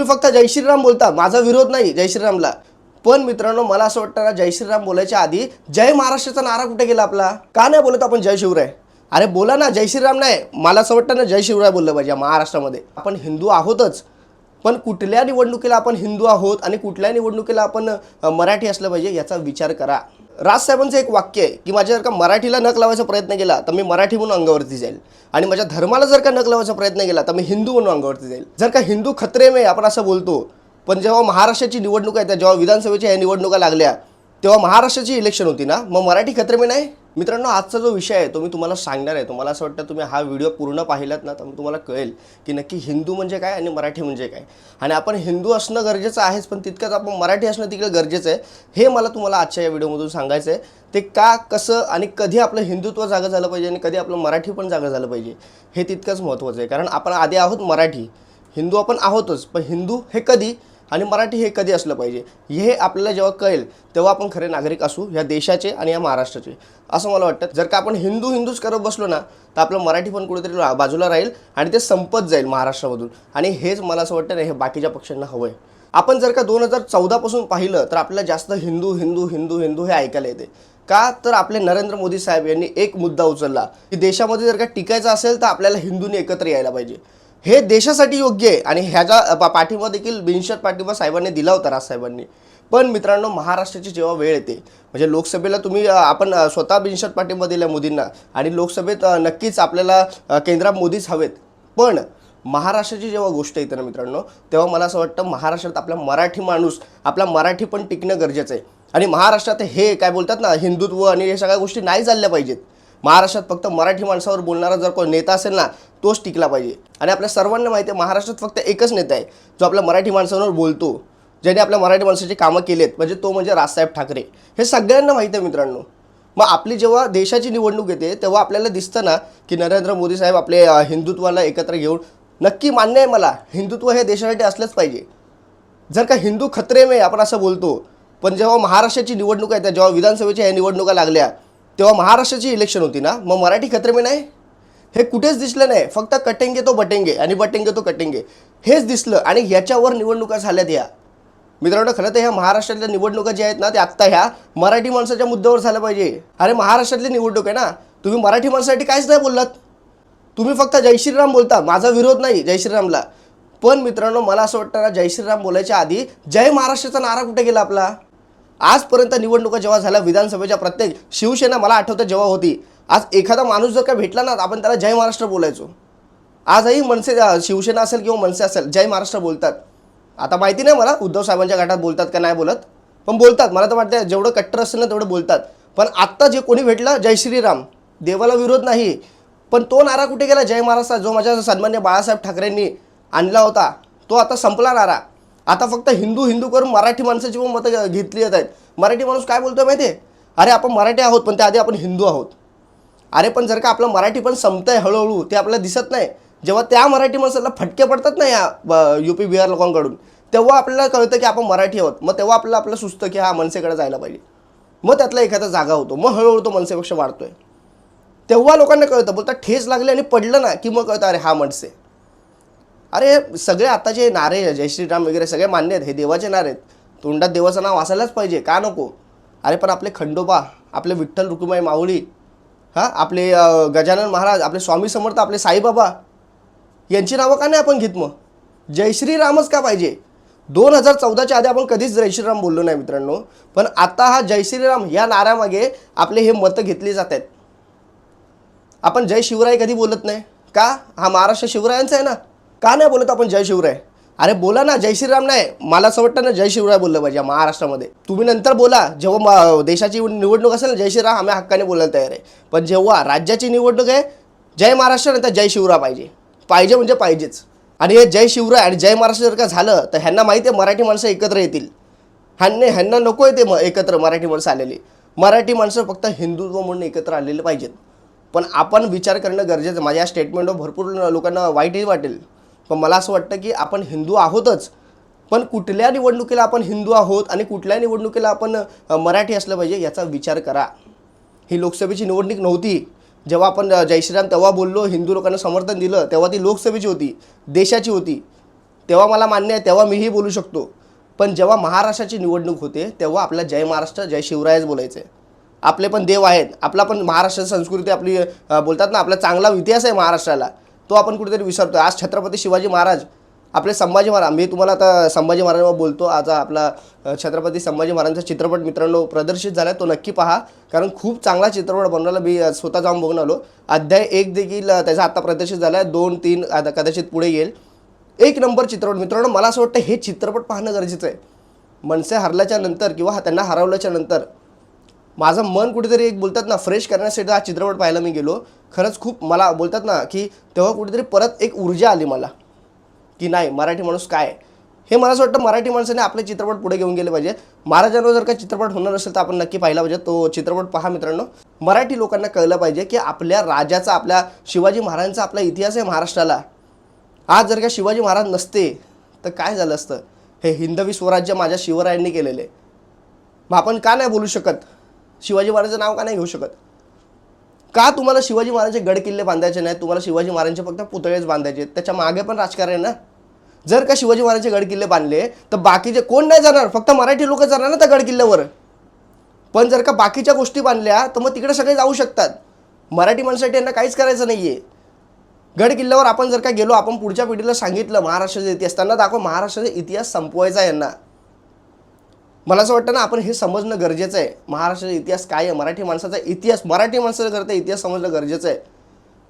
तुम्ही फक्त जय श्रीराम बोलता माझा विरोध नाही जय श्रीरामला. पण मित्रांनो मला असं वाटतं ना जय श्रीराम बोलायच्या आधी जय महाराष्ट्राचा नारा कुठे गेला आपला? का नाही बोलत आपण जय शिवराय? अरे बोला ना जय श्रीराम नाही. मला असं वाटतं ना जय शिवराय बोललं पाहिजे महाराष्ट्रामध्ये. आपण हिंदू आहोतच. पण कुठल्या निवडणुकीला आपण हिंदू आहोत आणि कुठल्या निवडणुकीला आपण मराठी असलं पाहिजे याचा विचार करा. राजसाहेबांचं एक वाक्य आहे की माझ्या जर का मराठीला नक लावायचा प्रयत्न केला तर मी मराठी म्हणून अंगावरती जाईल. आणि माझ्या धर्माला जर का नक लावायचा प्रयत्न केला तर मी हिंदू म्हणून अंगावरती जाईल. जर का हिंदू खत्रे में आपण असं बोलतो पण जेव्हा महाराष्ट्राची निवडणूक आहे त्या जेव्हा विधानसभेच्या या निवडणुका लागल्या तेव्हा महाराष्ट्राची इलेक्शन होती ना मग मराठी खत्रे मी नाही. मित्रांनो आजचा जो विषय आहे तो मी तुम्हाला सांगणार आहे. तुम्हाला असं वाटतं तुम्ही हा व्हिडिओ पूर्ण पाहिलात ना तर मग तुम्हाला कळेल की नक्की हिंदू म्हणजे काय आणि मराठी म्हणजे काय. आणि आपण हिंदू असणं गरजेचं आहेच पण तितकंच आपण मराठी असणं तिकडे गरजेचं आहे. हे मला तुम्हाला आजच्या या व्हिडिओमधून सांगायचं आहे ते का कसं आणि कधी आपलं हिंदुत्व जागं झालं पाहिजे आणि कधी आपलं मराठी पण जागं झालं पाहिजे हे तितकंच महत्त्वाचं आहे. कारण आपण आधी आहोत मराठी. हिंदू आपण आहोतच पण हिंदू हे कधी आणि मराठी हे कधी असलं पाहिजे? हे आपल्याला जेव्हा कळेल तेव्हा आपण खरे नागरिक असू या देशाचे आणि या महाराष्ट्राचे. असं मला वाटतं. जर का आपण हिंदू हिंदूच करत बसलो ना तर आपलं मराठी पण कुठेतरी बाजूला राहील आणि ते संपत जाईल महाराष्ट्रामधून. आणि हेच मला असं वाटतं ना हे बाकीच्या पक्षांना हवं आहे आपण जर का दोन हजार चौदापासून पाहिलं तर आपल्याला जास्त हिंदू हिंदू हिंदू हिंदू हे ऐकायला येते. का तर आपले नरेंद्र मोदी साहेब यांनी एक मुद्दा उचलला की देशामध्ये जर का टिकायचं असेल तर आपल्याला हिंदूंनी एकत्र यायला पाहिजे. हे देशासाठी योग्य आहे. आणि ह्याचा पाठिंबा देखील बिनशर्त पाठिंबा साहेबांनी दिला होता राजसाहेबांनी पण मित्रांनो महाराष्ट्राची जेव्हा वेळ येते म्हणजे लोकसभेला तुम्ही आपण स्वतः बिनशर्त पाठिंबा दिला मोदींना आणि लोकसभेत नक्कीच आपल्याला केंद्रा केंद्रात मोदीच हवेत. पण महाराष्ट्राची जेव्हा गोष्ट येते ना मित्रांनो तेव्हा मला असं वाटतं महाराष्ट्रात आपला मराठी माणूस आपला मराठी पण टिकणं गरजेचं आहे. आणि महाराष्ट्रात हे काय बोलतात ना हिंदुत्व आणि हे सगळ्या गोष्टी नाही चालल्या पाहिजेत. महाराष्ट्रात फक्त मराठी माणसावर बोलणारा जर कोण नेता असेल ना तोच टिकला पाहिजे. आणि आपल्या सर्वांना माहिती आहे महाराष्ट्रात फक्त एकच नेता आहे जो आपल्या मराठी माणसांवर बोलतो. ज्याने आपल्या मराठी माणसाची कामं केलेत म्हणजे तो म्हणजे राजसाहेब ठाकरे. हे सगळ्यांना माहिती आहे मित्रांनो. मग आपली जेव्हा देशाची निवडणूक येते तेव्हा आपल्याला दिसतं ना की नरेंद्र मोदी साहेब आपले हिंदुत्वाला एकत्र घेऊन नक्की मान्य आहे मला हिंदुत्व हे देशासाठी असलंच पाहिजे. जर का हिंदू खत्रेमे आपण असं बोलतो पण जेव्हा महाराष्ट्राची निवडणूक आहे त्या जेव्हा विधानसभेच्या ह्या निवडणुका लागल्या तेव्हा महाराष्ट्राची इलेक्शन होती ना मग मराठी खत्रे में नाही. हे कुठेच दिसलं नाही. फक्त कटेंगे तो बटेंगे आणि बटेंगे तो कटेंगे. हेच दिसलं आणि ह्याच्यावर निवडणुका झाल्यात या मित्रांनो खरं तर ह्या महाराष्ट्रातल्या निवडणुका ज्या आहेत ना त्या आत्ता ह्या मराठी माणसाच्या मुद्द्यावर झाल्या पाहिजे. अरे महाराष्ट्रातली निवडणूक आहे ना तुम्ही मराठी माणसासाठी काहीच नाही बोललात. तुम्ही फक्त जय श्रीराम बोलता. माझा विरोध नाही जय श्रीरामला. पण मित्रांनो मला असं वाटतं ना जय श्रीराम बोलायच्या आधी जय महाराष्ट्राचा नारा कुठे गेला आपला? आजपर्यंत निवडणुका जेव्हा झाल्या विधानसभेच्या प्रत्येक शिवसेना मला आठवतं जेव्हा होती. आज एखादा माणूस जर का भेटला ना आपण त्याला जय महाराष्ट्र बोलायचो. आजही मनसे शिवसेना असेल किंवा मनसे असेल जय महाराष्ट्र बोलतात. आता माहिती नाही मला उद्धव साहेबांच्या गटात बोलतात का नाही बोलत. पण बोलतात मला तर वाटतं जेवढं कट्टर असेल ना तेवढं बोलतात. पण आत्ता जे कोणी भेटलं जय श्रीराम. देवाला विरोध नाही. पण तो नारा कुठे गेला? जय महाराष्ट्र जो माझ्या सन्मान्य बाळासाहेब ठाकरेंनी आणला होता तो आता संपला नारा. आता फक्त हिंदू हिंदू करून मराठी माणसाची पण मतं घेतली जात आहेत. मराठी माणूस काय बोलतो माहिती आहे? अरे आपण मराठी आहोत पण त्याआधी आपण हिंदू आहोत. अरे पण जर का आपलं मराठी पण संपतंय हळूहळू ते आपल्याला दिसत नाही. जेव्हा त्या मराठी माणसाला फटके पडतात ना या यू पी बिहार लोकांकडून तेव्हा आपल्याला कळतं की आपण मराठी आहोत. मग तेव्हा आपल्याला आपलं सुचतं की हा मनसेकडे जायला पाहिजे. मग त्यातला एखादा जागा होतो. मग हळूहळू तो मनसेपेक्षा वाढतोय. तेव्हा लोकांना कळतं बोलतात ठेच लागले आणि पडलं ना की मग कळतं अरे हा मनसे. अरे सगळे आताचे नारे जय श्रीराम वगैरे सगळे मान्य आहेत हे देवाचे नारे आहेत. तोंडात देवाचं नाव असायलाच पाहिजे का नको? अरे पण आपले खंडोबा आपले विठ्ठल रुक्माई माऊली हां आपले गजानन महाराज आपले स्वामी समर्थ आपले साईबाबा यांची नावं का नाही आपण घेत मग? जय श्रीरामच का पाहिजे? दोन हजार चौदाच्या आधी आपण कधीच जय श्रीराम बोललो नाही मित्रांनो पण आता हा जय श्रीराम या नाऱ्यामागे आपले हे मतं घेतली जात आहेत. आपण जय शिवराय कधी बोलत नाही? का? हा महाराष्ट्र शिवरायांचा आहे ना? का नाही बोलत आपण जय शिवराय? अरे बोला ना जय श्रीराम नाही. मला असं वाटतं ना जय शिवराय बोललं पाहिजे महाराष्ट्रामध्ये. तुम्ही नंतर बोला जेव्हा देशाची निवडणूक असेल ना जय श्रीराम आम्ही हक्काने बोलायला तयार आहे. पण जेव्हा राज्याची निवडणूक आहे जय महाराष्ट्र नंतर जय शिवराय पाहिजे. पाहिजे म्हणजे पाहिजेच. आणि हे जय शिवराय आणि जय महाराष्ट्र जर का झालं तर ह्यांना माहिती आहे मराठी माणसं एकत्र येतील. ह्यांनी ह्यांना नको आहे ते म एकत्र मराठी माणसं आलेली. मराठी माणसं फक्त हिंदुत्व म्हणून एकत्र आलेले पाहिजेत. पण आपण विचार करणं गरजेचं आहे. माझ्या स्टेटमेंटवर भरपूर लोकांना वाईटही वाटेल. पण मला असं वाटतं की आपण हिंदू आहोतच पण कुठल्या निवडणुकीला आपण हिंदू आहोत आणि कुठल्या निवडणुकीला आपण मराठी असलं पाहिजे याचा विचार करा. ही लोकसभेची निवडणूक नव्हती. जेव्हा आपण जयश्रीराम जय श्रीराम तेव्हा बोललो हिंदू लोकांना समर्थन दिलं तेव्हा ती लोकसभेची होती देशाची होती. तेव्हा मला मान्य आहे तेव्हा मीही बोलू शकतो. पण जेव्हा महाराष्ट्राची निवडणूक होते तेव्हा आपल्या जय महाराष्ट्र जय शिवरायच आहे आपले पण देव आहेत आपला पण महाराष्ट्र संस्कृती आपली बोलतात ना आपला चांगला इतिहास आहे महाराष्ट्राला. तो आपण कुठेतरी विसरतो आज छत्रपती शिवाजी महाराज आपले संभाजी महाराज मी तुम्हाला आता संभाजी महाराजांवर बोलतो. आज आपला छत्रपती संभाजी महाराजांचा चित्रपट मित्रांनो प्रदर्शित झाला तो नक्की पहा. कारण खूप चांगला चित्रपट बनवला. मी स्वतः जाऊन बघून आलो. अध्याय एक देखील त्याचा आता प्रदर्शित झाला आहे दोन तीन आता कदाचित पुढे येईल. एक नंबर चित्रपट. मित्रांनो मला असं वाटतं हे चित्रपट पाहणं गरजेचं आहे. मनसे हरल्याच्या नंतर किंवा त्यांना हरवल्याच्या नंतर माझं मन कुठेतरी एक बोलतात ना फ्रेश करण्यासाठी हा चित्रपट पाहायला मी गेलो. खरंच खूप मला बोलतात ना की तेव्हा कुठेतरी परत एक ऊर्जा आली मला. की नाही मराठी माणूस काय हे मला असं वाटतं मराठी माणसाने आपले चित्रपट पुढे घेऊन गेले पाहिजे. महाराजांवर जर का चित्रपट होणार असेल तर आपण नक्की पाहिला पाहिजे. तो चित्रपट पहा मित्रांनो. मराठी लोकांना कळलं पाहिजे की आपल्या राजाचा आपल्या शिवाजी महाराजांचा आपला इतिहास आहे महाराष्ट्राला. आज जर का शिवाजी महाराज नसते तर काय झालं असतं? हे हिंदवी स्वराज्य माझ्या शिवरायांनी केलेले. मग आपण का नाही बोलू शकत? शिवाजी महाराजांचं नाव का नाही घेऊ शकत? का तुम्हाला शिवाजी महाराजांचे गड किल्ले बांधायचे नाहीत? तुम्हाला शिवाजी महाराजांचे फक्त पुतळेच बांधायचे आहेत? त्याच्यामागे पण राजकारण आहे ना? जर का शिवाजी महाराजांचे गड किल्ले बांधले तर बाकीचे कोण नाही जाणार? फक्त मराठी लोक जाणार ना त्या गड किल्ल्यावर. पण जर का बाकीच्या गोष्टी बांधल्या तर मग तिकडे सगळे जाऊ शकतात. मराठी माणसासाठी यांना काहीच करायचं नाही आहे गड किल्ल्यावर आपण जर का गेलो आपण पुढच्या पिढीला सांगितलं महाराष्ट्राचा इतिहास त्यांना दाखव महाराष्ट्राचा इतिहास संपवायचा यांना. मला असं वाटतं ना आपण हे समजणं गरजेचं आहे. महाराष्ट्राचा इतिहास काय आहे? मराठी माणसाचा इतिहास मराठी माणसाचा करता इतिहास समजणं गरजेचं आहे.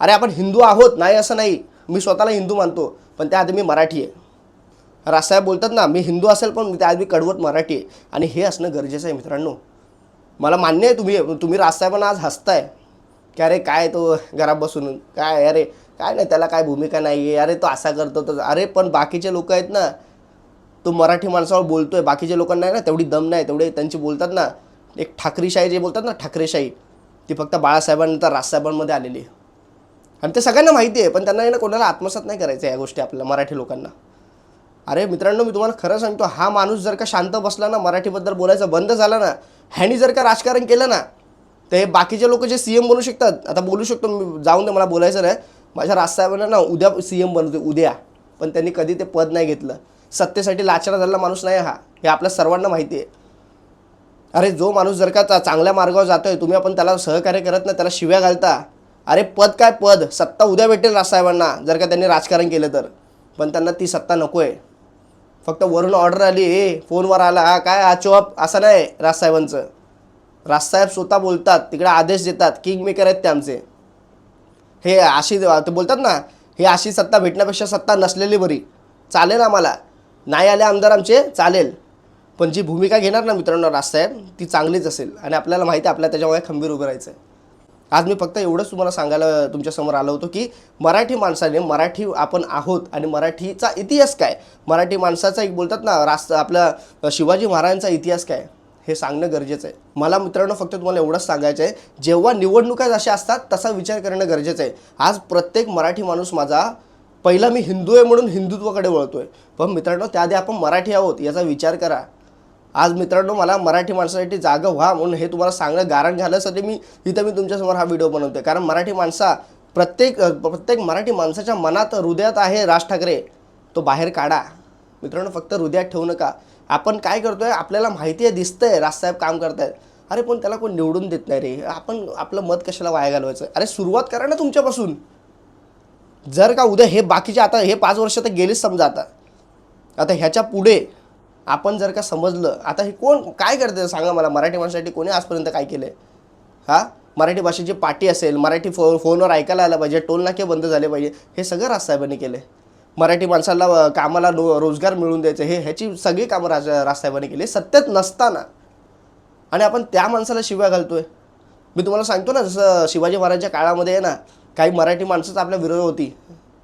अरे आपण हिंदू आहोत? नाही असं नाही. मी स्वतःला हिंदू मानतो पण त्याआधी मी मराठी आहे. रासाहेब बोलतात ना मी हिंदू असेल पण त्याआधी मी कडवत मराठी आहे. आणि हे असणं गरजेचं आहे मित्रांनो. मला मान्य आहे तुम्ही तुम्ही रासाहेबांना आज हसताय. की अरे काय तो घरात बसून? काय अरे काय नाही त्याला काय भूमिका नाही आहे अरे तो असा करतो तर अरे पण बाकीचे लोक आहेत ना तो मराठी माणसावर बोलतोय बाकीच्या लोकांना आहे ना तेवढी दम नाही तेवढे त्यांची बोलतात ना एक ठाकरीशाही जे बोलतात ना ठाकरेशाही ती फक्त बाळासाहेबांनंतर राजसाहेबांमध्ये आलेली आहे आणि ते सगळ्यांना माहिती आहे पण त्यांना ना कोणाला आत्मसात नाही करायचं या गोष्टी आपल्याला मराठी लोकांना. अरे मित्रांनो मी तुम्हाला खरं सांगतो हा माणूस जर का शांत बसला ना मराठीबद्दल बोलायचं बंद झालं ना ह्यानी जर का राजकारण केलं ना तर हे बाकीचे लोक जे सी एम बनू शकतात आता बोलू शकतो मी जाऊन दे मला बोलायचं नाही. माझ्या राजसाहेबांना ना उद्या सी एम बनवते उद्या. पण त्यांनी कधी ते पद नाही घेतलं. सत्तेसाठी लाचार झालेला माणूस नाही हा. हे आपल्या सर्वांना माहिती आहे. अरे जो माणूस जर का चा- चांगल्या मार्गावर जातो आहे तुम्ही आपण त्याला सहकार्य करत नाही त्याला शिव्या घालता. अरे पद काय पद? सत्ता उद्या भेटेल राजसाहेबांना जर का त्यांनी राजकारण केलं तर. पण त्यांना ती सत्ता नको आहे फक्त वरून ऑर्डर आली ए फोनवर आला हा काय हा चोप असं नाही राजसाहेबांचं. राजसाहेब स्वतः बोलतात तिकडे आदेश देतात किंग मेकर आहेत ते आमचे. हे अशी ते बोलतात ना हे अशी सत्ता भेटण्यापेक्षा सत्ता नसलेली बरी. चालेल आम्हाला. नाही आले आमदार आमचे चालेल. पण जी भूमिका घेणार ना मित्रांनो राजसाहेब ती चांगलीच असेल. आणि आपल्याला माहिती आहे आपल्याला त्याच्यामुळे खंबीर उभं राहायचं आहे आज मी फक्त एवढंच तुम्हाला सांगायला तुमच्यासमोर आलो होतो की मराठी माणसाने मराठी आपण आहोत आणि मराठीचा इतिहास काय? मराठी माणसाचा एक बोलतात ना रास्त आपला शिवाजी महाराजांचा इतिहास काय? हे सांगणं गरजेचं आहे. मला मित्रांनो फक्त तुम्हाला एवढंच सांगायचं आहे जेव्हा निवडणुका जशा असतात तसा विचार करणं गरजेचं आहे. आज प्रत्येक मराठी माणूस माझा पहिला मी हिंदू आहे म्हणून हिंदुत्वाकडे आहे पण मित्रांनो त्याआधी आपण मराठी आहोत याचा विचार करा. आज मित्रांनो मला मराठी माणसासाठी जागा व्हा म्हणून हे तुम्हाला सांगणं गारण घालण्यासाठी मी इथं मी तुमच्यासमोर हा व्हिडिओ बनवतो आहे कारण मराठी माणसा प्रत्येक प्रत्येक मराठी माणसाच्या मनात हृदयात आहे राज ठाकरे. तो बाहेर काढा. मित्रांनो फक्त हृदयात ठेवू नका. आपण काय करतो आहे आपल्याला माहिती आहे दिसतंय राजसाहेब काम करतायत. अरे पण त्याला कोण निवडून देत नाही रे? आपण आपलं मत कशाला वाया घालवायचं? अरे सुरुवात करा ना तुमच्यापासून. जर का उद्या हे बाकीचे आता हे पाच वर्ष तर गेलीच समजा आता. आता ह्याच्या पुढे आपण जर का समजलं आता हे कोण काय करते सांगा मला मराठी माणसासाठी कोणी आजपर्यंत काय केलं आहे हां? मराठी भाषेची पाटी असेल मराठी फो फोनवर ऐकायला आलं पाहिजे टोल नाके बंद झाले पाहिजे हे सगळं राजसाहेबांनी केलं आहे मराठी माणसाला कामाला रो रोजगार मिळवून द्यायचं हे ह्याची सगळी कामं राज राजसाहेबांनी केली. सत्तेत नसताना आणि आपण त्या माणसाला शिव्या घालतो आहे मी तुम्हाला सांगतो ना जसं शिवाजी महाराजच्या काळामध्ये आहे ना काही मराठी माणसंच आपल्या विरोध होती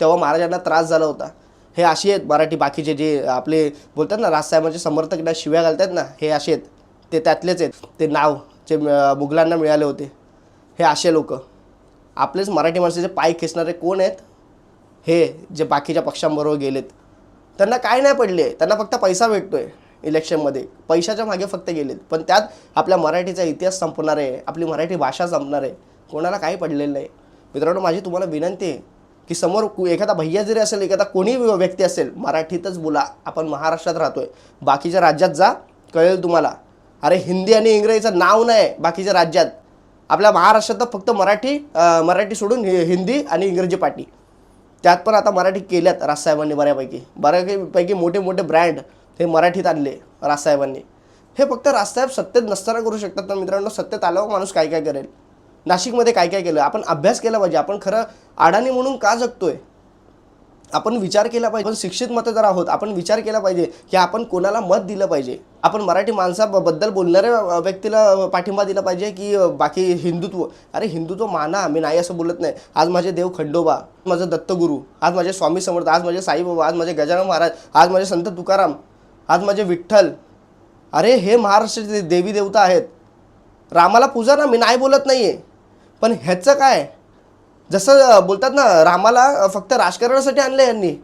तेव्हा महाराजांना त्रास झाला होता. हे असे आहेत मराठी बाकीचे जे आपले बोलतात ना राजसाहेबांचे समर्थक ना शिव्या घालतात ना हे असे आहेत. ते त्यातलेच आहेत. ते नाव जे मुघलांना मिळाले होते. हे असे लोक. आपलेच मराठी माणसाचे पाय खेचणारे कोण आहेत? हे जे बाकीच्या पक्षांबरोबर गेलेत. त्यांना काय नाही पडले. त्यांना फक्त पैसा भेटतोय इलेक्शनमध्ये. पैशाच्या मागे फक्त गेलेत. पण त्यात आपल्या मराठीचा इतिहास संपणार आहे. आपली मराठी भाषा संपणार आहे. कोणाला काही पडलेलं नाही. मित्रांनो माझी तुम्हाला विनंती आहे की समोर कु- एखादा भैया जरी असेल एखादा कोणी व्यक्ती असेल मराठीतच बोला. आपण महाराष्ट्रात राहतोय. बाकीच्या राज्यात जा कळेल तुम्हाला. अरे हिंदी आणि इंग्रजीचं नाव नाही बाकीच्या राज्यात. आपल्या महाराष्ट्रात तर फक्त मराठी मराठी सोडून हिंदी आणि इंग्रजी पाटी. त्यात पण आता मराठी केल्यात राजसाहेबांनी बऱ्यापैकी. बऱ्यापैकी मोठे मोठे ब्रँड हे मराठीत आणले राजसाहेबांनी. हे फक्त राजसाहेब सत्तेत नसताना करू शकतात तर मित्रांनो? सत्तेत आल्यावर माणूस काय काय करेल? नाशिकमध्ये काय काय केलं? आपण अभ्यास केला पाहिजे. आपण खरं अडाणी म्हणून का जगतोय? आपण विचार केला पाहिजे. आपण शिक्षित मतदार आहोत. आपण विचार केला पाहिजे की आपण कोणाला मत दिलं पाहिजे. आपण मराठी माणसाबद्दल बोलणाऱ्या व्यक्तीला पाठिंबा दिला पाहिजे की बाकी हिंदुत्व. अरे हिंदुत्व माना. मी नाही असं बोलत नाही. आज माझे देव खंडोबा माझं दत्तगुरू आज माझे स्वामी समर्थ आज माझे साईबाबा आज माझे गजानन महाराज आज माझे संत तुकाराम आज माझे विठ्ठल. अरे हे महाराष्ट्राचे देवी देवता आहेत. रामाला पूजा ना मी नाही बोलत नाही आहे पण ह्याचं काय? जसं बोलतात ना रामाला फक्त राजकारणासाठी आणलं यांनी.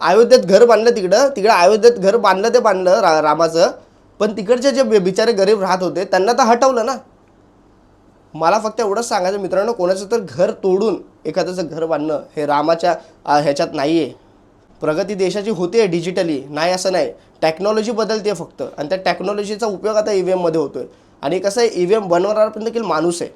अयोध्येत घर बांधलं तिकडं तिकडं अयोध्येत घर बांधलं ते बांधलं रा रामाचं. पण तिकडचे जे बिचारे गरीब राहत होते त्यांना तर हटवलं ना. मला फक्त एवढंच सांगायचं मित्रांनो कोणाचं तर घर तोडून एखाद्याचं घर बांधणं हे रामाच्या ह्याच्यात नाही आहे प्रगती देशाची होते डिजिटली नाही असं नाही. टेक्नॉलॉजी बदलते फक्त. आणि त्या टेक्नॉलॉजीचा उपयोग आता ई व्ही एममध्ये होतो आहे आणि कसं आहे ई व्ही एम बनवणारा पण देखील माणूस आहे.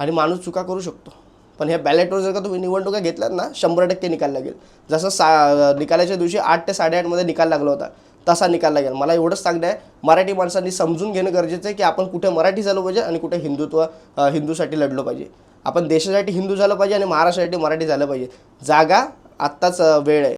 आणि माणूस चुका करू शकतो. पण ह्या बॅलेटवर जर का तुम्ही निवडणुका घेतल्यात ना शंभर टक्के निकाल लागेल. जसं सा निकालाच्या दिवशी आठ ते साडेआठमध्ये निकाल लागला होता तसा निकाल लागेल. मला एवढंच सांगणं आहे मराठी माणसांनी समजून घेणं गरजेचं आहे की आपण कुठे मराठी झालं पाहिजे आणि कुठे हिंदुत्व हिंदूसाठी लढलो पाहिजे. आपण देशासाठी हिंदू झालं पाहिजे आणि महाराष्ट्रासाठी मराठी झालं पाहिजे. जागा आत्ताच वेळ आहे.